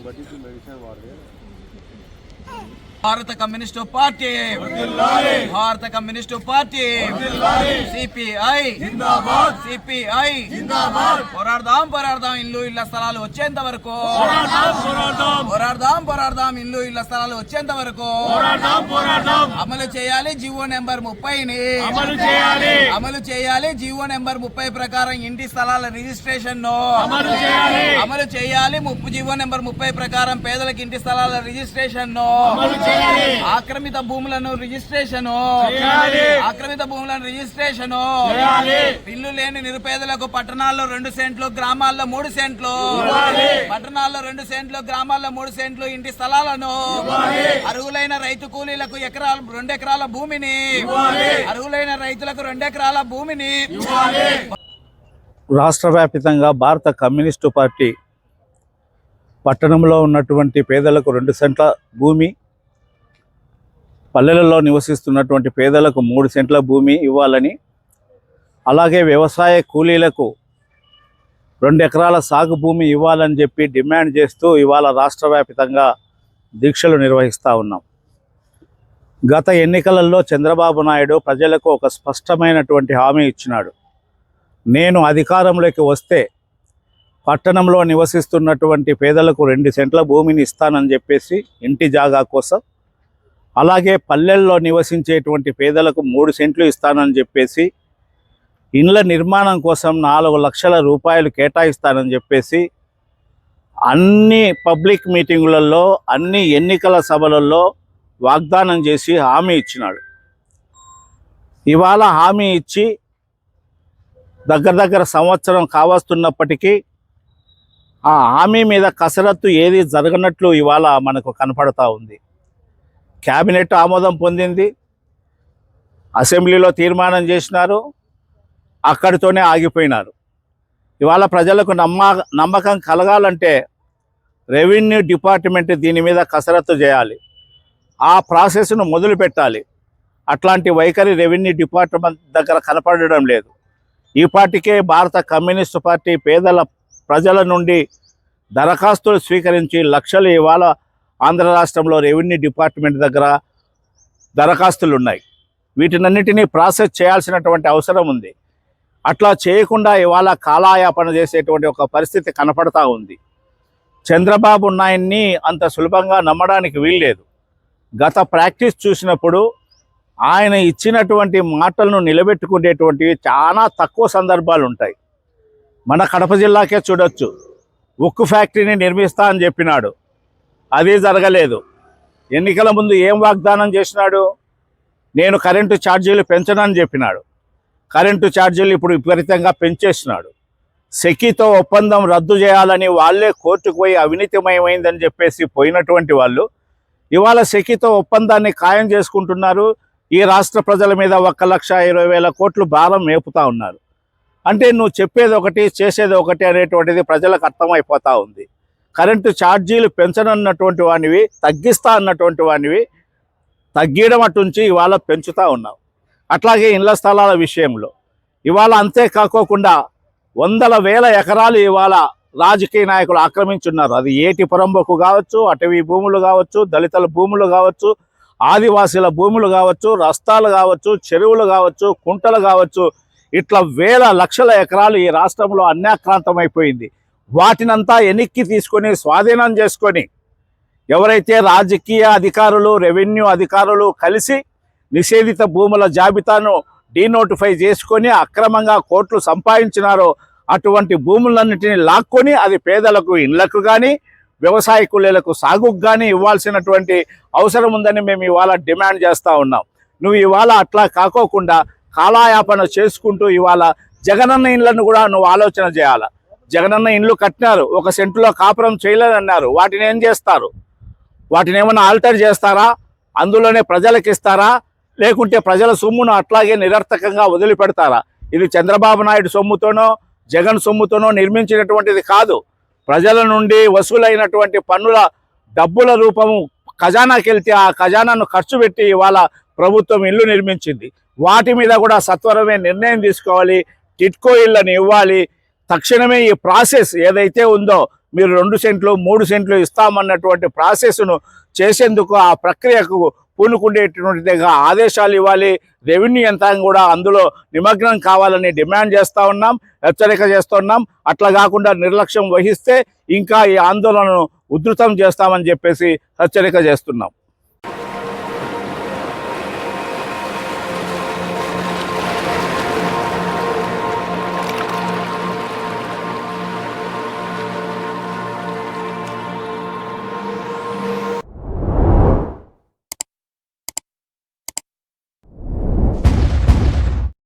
Body की medicine मार दिया భారత కమ్యూనిస్టు పార్టీ. భారత కమ్యూనిస్టు పార్టీ. సిపిఐ. సిపిఐ. పోరాడదాం పోరాడదాం ఇల్లు ఇళ్ళ స్థలాలు వచ్చేంత వరకు. పోరాడదాం పోరాడదాం ఇల్లు ఇళ్ళ స్థలాలు వచ్చేంత వరకు. అమలు చేయాలి జీవో నెంబర్ ముప్పైని. అమలు చేయాలి అమలు చేయాలి జీవో నెంబర్ ముప్పై ప్రకారం ఇంటి స్థలాల రిజిస్ట్రేషన్ను అమలు చేయాలి. అమలు చేయాలి ముప్పు జీవో నెంబర్ ముప్పై ప్రకారం పేదలకు ఇంటి స్థలాల రిజిస్ట్రేషన్ను ఆక్రమిత భూములను రిజిస్ట్రేషన్. చేయాలి. ఆక్రమిత భూములను రిజిస్ట్రేషన్. చేయాలి. ఇల్లు లేని నిరుపేదలకు పట్టణాల్లో రెండు సెంట్లు గ్రామాల్లో మూడు సెంట్లు. పట్టణాల్లో రెండు సెంట్లు గ్రామాల్లో మూడు సెంట్లు ఇంటి స్థలాలను. అర్హులైన రైతు కూలీలకు ఎకరాల రెండు ఎకరాల భూమిని అర్హులైన రైతులకు రెండు ఎకరాల భూమిని రాష్ట్ర వ్యాపితంగా భారత కమ్యూనిస్టు పార్టీ పట్టణంలో ఉన్నటువంటి పేదలకు రెండు సెంట్ల భూమి పల్లెలలో నివసిస్తున్నటువంటి పేదలకు మూడు సెంట్ల భూమి ఇవ్వాలని అలాగే వ్యవసాయ కూలీలకు రెండు ఎకరాల సాగు భూమి ఇవ్వాలని చెప్పి డిమాండ్ చేస్తూ ఇవాళ రాష్ట్ర వ్యాప్తంగా దీక్షలు నిర్వహిస్తూ ఉన్నాం. గత ఎన్నికలలో చంద్రబాబు నాయుడు ప్రజలకు ఒక స్పష్టమైనటువంటి హామీ ఇచ్చినాడు. నేను అధికారంలోకి వస్తే పట్టణంలో నివసిస్తున్నటువంటి పేదలకు రెండు సెంట్ల భూమిని ఇస్తానని చెప్పేసి ఇంటి జాగా కోసం అలాగే పల్లెల్లో నివసించేటువంటి పేదలకు మూడు సెంట్లు ఇస్తానని చెప్పేసి ఇండ్ల నిర్మాణం కోసం నాలుగు లక్షల రూపాయలు కేటాయిస్తానని చెప్పేసి అన్ని పబ్లిక్ మీటింగులలో అన్ని ఎన్నికల సభలలో వాగ్దానం చేసి హామీ ఇచ్చినాడు. ఇవాళ హామీ ఇచ్చి దగ్గర దగ్గర సంవత్సరం కావస్తున్నప్పటికీ ఆ హామీ మీద కసరత్తు ఏది జరగనట్లు ఇవాళ మనకు కనపడతా ఉంది. క్యాబినెట్ ఆమోదం పొందింది. అసెంబ్లీలో తీర్మానం చేసినారు. అక్కడితోనే ఆగిపోయినారు. ఇవాళ ప్రజలకు నమ్మ నమ్మకం కలగాలంటే రెవెన్యూ డిపార్ట్మెంట్ దీని మీద కసరత్తు చేయాలి. ఆ ప్రాసెస్ను మొదలు పెట్టాలి. అట్లాంటి వైఖరి రెవెన్యూ డిపార్ట్మెంట్ దగ్గర కనపడడం లేదు. ఈ పార్టీకే భారత కమ్యూనిస్టు పార్టీ పేదల ప్రజల నుండి దరఖాస్తులు స్వీకరించి లక్షలు ఇవాళ ఆంధ్ర రాష్ట్రంలో రెవెన్యూ డిపార్ట్మెంట్ దగ్గర దరఖాస్తులు ఉన్నాయి. వీటినన్నిటినీ ప్రాసెస్ చేయాల్సినటువంటి అవసరం ఉంది. అట్లా చేయకుండా ఇవాళ కాలాయాపన చేసేటువంటి ఒక పరిస్థితి కనపడతా ఉంది. చంద్రబాబు నాయన్ని అంత సులభంగా నమ్మడానికి వీల్లేదు. గత ప్రాక్టీస్ చూసినప్పుడు ఆయన ఇచ్చినటువంటి మాటలను నిలబెట్టుకునేటువంటివి చాలా తక్కువ సందర్భాలు ఉంటాయి మన కడప జిల్లాకే చూడొచ్చు. ఉక్కు ఫ్యాక్టరీని నిర్మిస్తా అని చెప్పినాడు. అది జరగలేదు. ఎన్నికల ముందు ఏం వాగ్దానం చేసినాడు? నేను కరెంటు ఛార్జీలు పెంచనని చెప్పినాడు. కరెంటు ఛార్జీలు ఇప్పుడు విపరీతంగా పెంచేసినాడు. సెకీతో ఒప్పందం రద్దు చేయాలని వాళ్ళే కోర్టుకు పోయి అవినీతిమయమైందని చెప్పేసి పోయినటువంటి వాళ్ళు ఇవాళ సెకీతో ఒప్పందాన్ని ఖాయం చేసుకుంటున్నారు. ఈ రాష్ట్ర ప్రజల మీద ఒక్క లక్ష ఇరవై వేల కోట్లు భారం మేపుతా ఉన్నారు. అంటే నువ్వు చెప్పేది ఒకటి చేసేది ఒకటి అనేటువంటిది ప్రజలకు అర్థమైపోతూ ఉంది. కరెంటు ఛార్జీలు పెంచనన్నటువంటి వానివి తగ్గిస్తా అన్నటువంటి వానివి తగ్గడం అటుంచి ఇవాళ పెంచుతూ ఉన్నావు. అట్లాగే ఇళ్ళ స్థలాల విషయంలో. ఇవాళ అంతే కాకోకుండా వందల వేల ఎకరాలు ఇవాళ రాజకీయ నాయకులు ఆక్రమించున్నారు. అది ఏటి పొరంబొకు కావచ్చు అటవీ భూములు కావచ్చు దళితుల భూములు కావచ్చు ఆదివాసీల భూములు కావచ్చు రస్తాలు కావచ్చు చెరువులు కావచ్చు కుంటలు కావచ్చు ఇట్లా వేల లక్షల ఎకరాలు ఈ రాష్ట్రంలో అన్యాక్రాంతమైపోయింది. వాటినంతా వెనక్కి తీసుకొని స్వాధీనం చేసుకొని ఎవరైతే రాజకీయ అధికారులు రెవెన్యూ అధికారులు కలిసి నిషేధిత భూముల జాబితాను డీనోటిఫై చేసుకొని అక్రమంగా కోట్లు సంపాదించినారో అటువంటి భూములన్నిటిని లాక్కొని అది పేదలకు ఇళ్ళకు కానీ వ్యవసాయ కూలీలకు సాగుకు కానీ ఇవ్వాల్సినటువంటి అవసరం ఉందని మేము ఇవాళ డిమాండ్ చేస్తూ ఉన్నాం. నువ్వు ఇవాళ అట్లా కాకోకుండా కాలాయాపన చేసుకుంటూ ఇవాళ జగనన్న ఇండ్లను కూడా నువ్వు ఆలోచన చేయాలి? జగనన్న ఇండ్లు కట్టినారు ఒక సెంటులో కాపురం చేయలేదన్నారు. వాటిని ఏం చేస్తారు? వాటిని ఏమైనా ఆల్టర్ చేస్తారా? అందులోనే ప్రజలకు ఇస్తారా? లేకుంటే ప్రజల సొమ్మును అట్లాగే నిరర్థకంగా వదిలిపెడతారా? ఇది చంద్రబాబు నాయుడు సొమ్ముతోనో జగన్ సొమ్ముతోనో నిర్మించినటువంటిది కాదు. ప్రజల నుండి వసూలైనటువంటి పన్నుల డబ్బుల రూపము ఖజానాకి వెళ్తే ఆ ఖజానాను ఖర్చు పెట్టి ఇవాళ ప్రభుత్వం ఇల్లు నిర్మించింది. వాటి మీద కూడా సత్వరమే నిర్ణయం తీసుకోవాలి. టిట్కో ఇళ్ళని ఇవ్వాలి. తక్షణమే ఈ ప్రాసెస్ ఏదైతే ఉందో మీరు రెండు సెంట్లు మూడు సెంట్లు ఇస్తామన్నటువంటి ప్రాసెస్ను చేసేందుకు ఆ ప్రక్రియకు పూనుకుండేటువంటిదిగా ఆదేశాలు ఇవ్వాలి. రెవెన్యూ యంత్రాంగం కూడా అందులో నిమగ్నం కావాలని డిమాండ్ చేస్తూ ఉన్నాం హెచ్చరిక చేస్తున్నాం అట్లా కాకుండా నిర్లక్ష్యం వహిస్తే ఇంకా ఈ ఆందోళనను ఉధృతం చేస్తామని చెప్పేసి హెచ్చరిక చేస్తున్నాం.